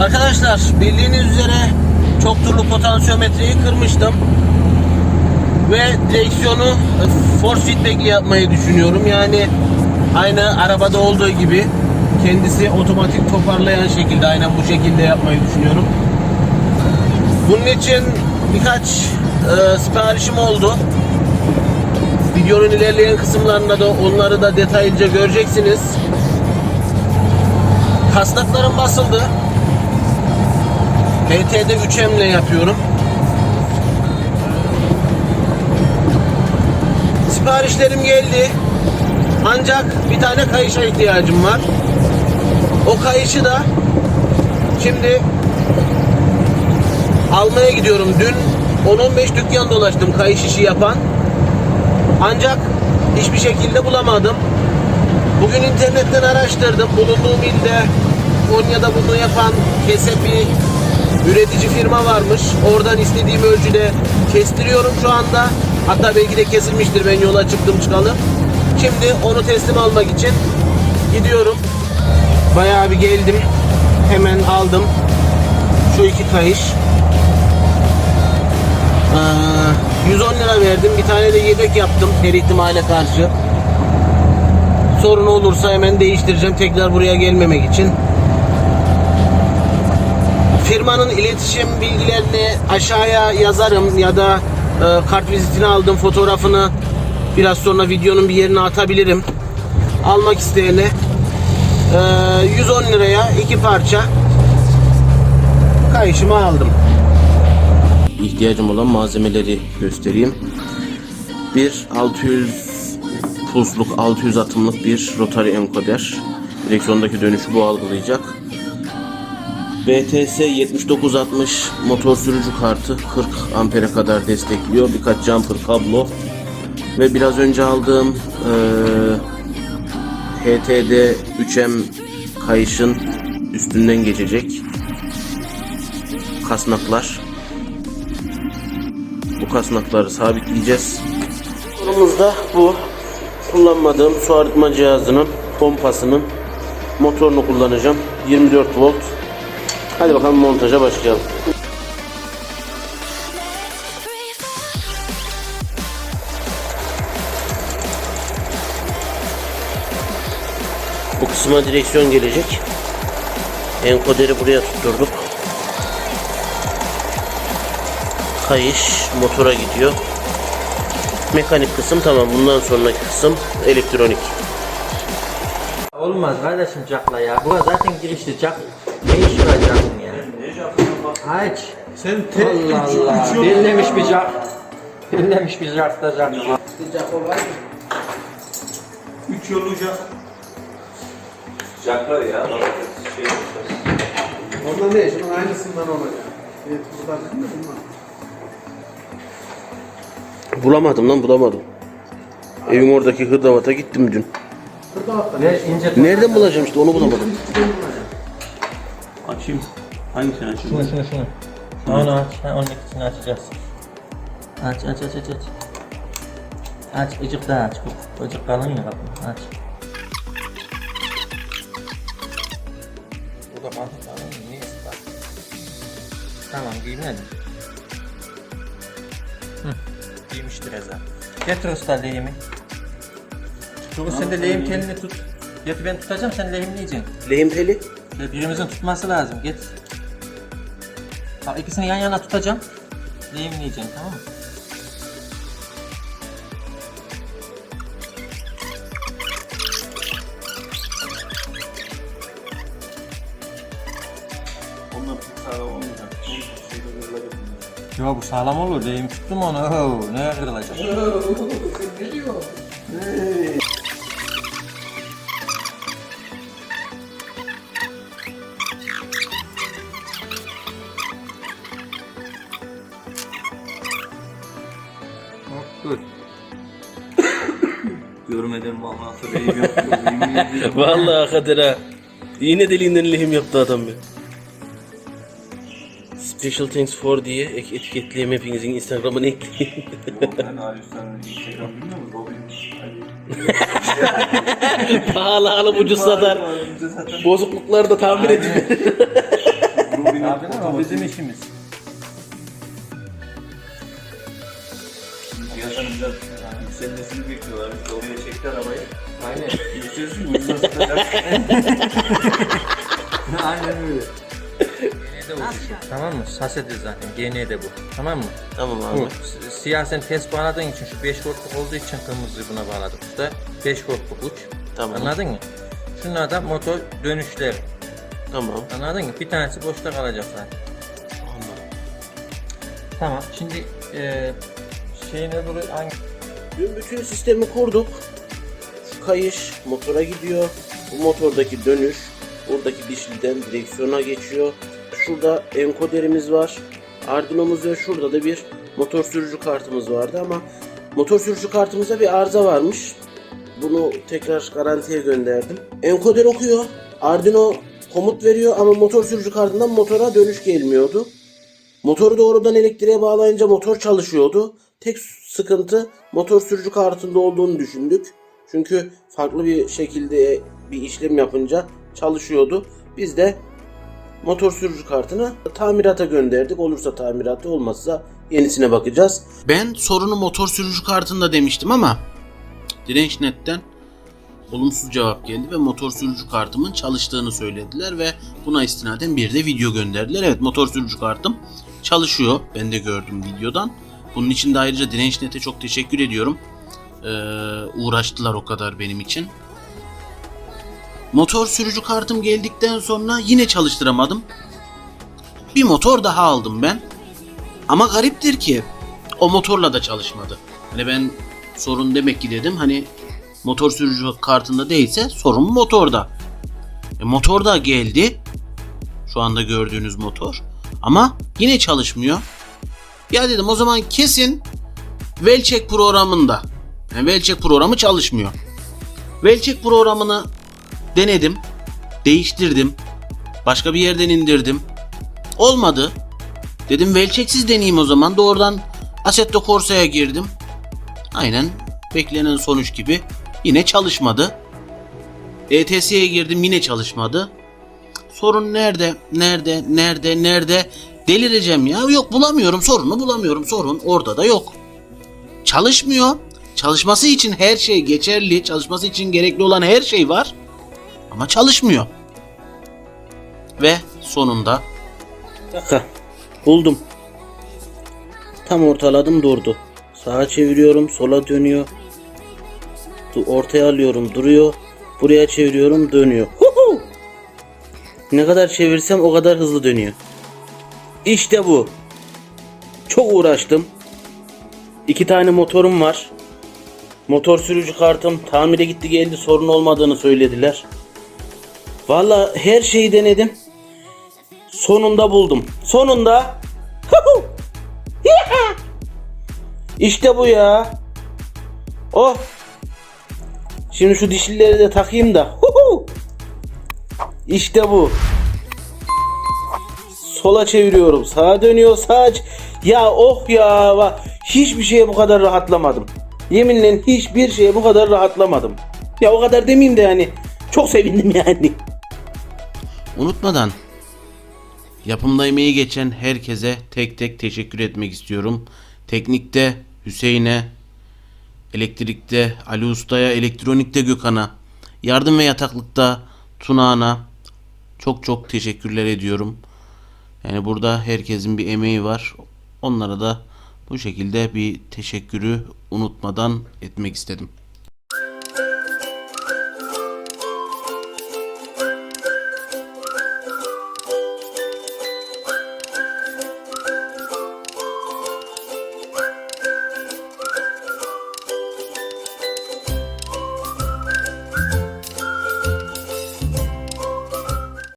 Arkadaşlar bildiğiniz üzere çok turlu potansiyometreyi kırmıştım. Ve direksiyonu e, force feedback'li yapmayı düşünüyorum. Yani aynı arabada olduğu gibi kendisi otomatik toparlayan şekilde aynen bu şekilde yapmayı düşünüyorum. Bunun için birkaç e, siparişim oldu. Videonun ilerleyen kısımlarında da onları da detaylıca göreceksiniz. Kasnaklarım basıldı. HT'de 3M ile yapıyorum. Siparişlerim geldi. Ancak bir tane kayışa ihtiyacım var. O kayışı da şimdi almaya gidiyorum. Dün 10-15 dükkan dolaştım kayış işi yapan. Ancak hiçbir şekilde bulamadım. Bugün internetten araştırdım. Bulunduğum ilde Konya'da bunu yapan kesepi üretici firma varmış. Oradan istediğim ölçüde kestiriyorum şu anda. Hatta belki de kesilmiştir ben yola çıktım çıkalı. Şimdi onu teslim almak için gidiyorum. Bayağı bir geldim. Hemen aldım. Şu iki kayış. Ee, 110 lira verdim. Bir tane de yedek yaptım her ihtimale karşı. Sorun olursa hemen değiştireceğim tekrar buraya gelmemek için. Firmanın iletişim bilgilerini aşağıya yazarım ya da e, kart vizitini aldım fotoğrafını biraz sonra videonun bir yerine atabilirim. Almak isteyene e, 110 liraya iki parça kayışımı aldım. İhtiyacım olan malzemeleri göstereyim. Bir 600 pulsluk 600 atımlık bir rotary enkoder. Direksiyondaki dönüşü bu algılayacak. BTS 7960 motor sürücü kartı 40 ampere kadar destekliyor. Birkaç jumper kablo ve biraz önce aldığım eee HTD 3M kayışın üstünden geçecek kasnaklar. Bu kasnakları sabitleyeceğiz. Sorumuzda bu kullanmadığım su arıtma cihazının pompasının motorunu kullanacağım. 24 volt. Hadi bakalım montaja başlayalım. Bu kısma direksiyon gelecek. Enkoderi buraya tutturduk. Kayış motora gidiyor. Mekanik kısım tamam. Bundan sonraki kısım elektronik. Olmaz kardeşim cakla ya. Bura zaten girişti cak. Ne var cakın ya? Aç. Sen tek Allah üç, Allah. üç yol- Birlemiş bir cak. Birlemiş bir cak da cak. üç yoluyacak. Sıcaklar ya. Şey, Ondan değil, şunun aynısından olacak. Evet, burada değil mi? Bulamadım lan bulamadım. Evin oradaki hırdavata gittim dün. Ve ince Nereden bulacağım işte onu bulamadım. Açayım. Hangisini açayım? Şunu şunu şunu. Onu aç. Ha, onun ikisini açacağız. Aç aç aç aç aç. Aç ıcık daha aç. Bu ıcık kalın ya kapı. Aç. Bu da mı? Niye bak. Tamam giymedi. Hı. Giymiştir Eza. Getir usta lehimi. Çünkü sen de lehim telini tut. Getir ben tutacağım sen lehimleyeceksin. Lehim teli. Ve birimizin tutması lazım. Git. Bak ikisini yan yana tutacağım. Lehimleyeceksin tamam mı? Sağlam olmayacak. Yo bu sağlam olur. Lehim tuttum onu. Ne kırılacak? Dur. Görmeden vallahi. Yemin ederim. Vallahi Kadir ha. Yine deliğinden lehim yaptı adam ya. Special thanks for diye ek etiketleyeyim hepinizin Instagram'ını ekleyin. Ben Arif'ten Instagram bilmiyor musun? Robin. Pahalı alıp ucuz satar. Bozuklukları da tamir ediyor. Harbiden ama bizim işimiz. Yükselmesini bekliyorlar. Biz oraya çekti arabayı. Aynen. Yükselsin ucuza satacak. Aynen öyle. Bu. Tamam mı? Sasedi zaten. GN'de bu. Tamam mı? Tamam Bu. abi. S- Siyah sen ters bağladığın için şu 5 kortluk olduğu için kırmızıyı buna bağladık. Bu da 5 kortluk uç. Tamam. Anladın mı? Şunlar da motor dönüşler. Tamam. Anladın mı? Bir tanesi boşta kalacak zaten. Tamam. Şimdi e, şeyin öbürü hangi? Dün bütün sistemi kurduk. Şu kayış motora gidiyor. Bu motordaki dönüş buradaki dişliden direksiyona geçiyor. Şurada enkoderimiz var. Arduino'muz ve şurada da bir motor sürücü kartımız vardı ama motor sürücü kartımızda bir arıza varmış. Bunu tekrar garantiye gönderdim. Enkoder okuyor. Arduino komut veriyor ama motor sürücü kartından motora dönüş gelmiyordu. Motoru doğrudan elektriğe bağlayınca motor çalışıyordu. Tek sıkıntı motor sürücü kartında olduğunu düşündük. Çünkü farklı bir şekilde bir işlem yapınca çalışıyordu. Biz de motor sürücü kartını tamirata gönderdik. Olursa tamiratta olmazsa yenisine bakacağız. Ben sorunu motor sürücü kartında demiştim ama DirençNet'ten olumsuz cevap geldi ve motor sürücü kartımın çalıştığını söylediler ve buna istinaden bir de video gönderdiler. Evet motor sürücü kartım çalışıyor. Ben de gördüm videodan. Bunun için de ayrıca DirençNet'e çok teşekkür ediyorum. Ee, uğraştılar o kadar benim için. Motor sürücü kartım geldikten sonra yine çalıştıramadım. Bir motor daha aldım ben. Ama gariptir ki o motorla da çalışmadı. Hani ben sorun demek ki dedim hani motor sürücü kartında değilse sorun motorda. E, motor da geldi. Şu anda gördüğünüz motor. Ama yine çalışmıyor. Ya dedim o zaman kesin Velcheck programında. Yani Velcheck programı çalışmıyor. Velcheck programını denedim. Değiştirdim. Başka bir yerden indirdim. Olmadı. Dedim Velcheck'siz deneyeyim o zaman. Doğrudan Assetto Corsa'ya girdim. Aynen beklenen sonuç gibi yine çalışmadı. ETS'ye girdim yine çalışmadı. Sorun nerede? Nerede? Nerede? Nerede? Delireceğim ya. Yok bulamıyorum. Sorunu bulamıyorum. Sorun orada da yok. Çalışmıyor. Çalışması için her şey geçerli. Çalışması için gerekli olan her şey var. Ama çalışmıyor. Ve sonunda Dakika. Buldum. Tam ortaladım durdu. Sağa çeviriyorum, sola dönüyor. Ortaya alıyorum, duruyor. Buraya çeviriyorum, dönüyor. Ne kadar çevirsem o kadar hızlı dönüyor. İşte bu. Çok uğraştım. İki tane motorum var. Motor sürücü kartım tamire gitti geldi sorun olmadığını söylediler. Valla her şeyi denedim. Sonunda buldum. Sonunda. İşte bu ya. Oh. Şimdi şu dişlileri de takayım da. İşte bu. Sola çeviriyorum. Sağa dönüyor. Sağa Ya oh ya. va- Hiçbir şeye bu kadar rahatlamadım. Yeminle hiçbir şeye bu kadar rahatlamadım. Ya o kadar demeyeyim de yani. Çok sevindim yani. Unutmadan Yapımda emeği geçen herkese tek tek teşekkür etmek istiyorum. Teknikte Hüseyin'e, elektrikte Ali Usta'ya, elektronikte Gökhan'a, yardım ve yataklıkta Tunağan'a çok çok teşekkürler ediyorum. Yani burada herkesin bir emeği var. Onlara da bu şekilde bir teşekkürü unutmadan etmek istedim.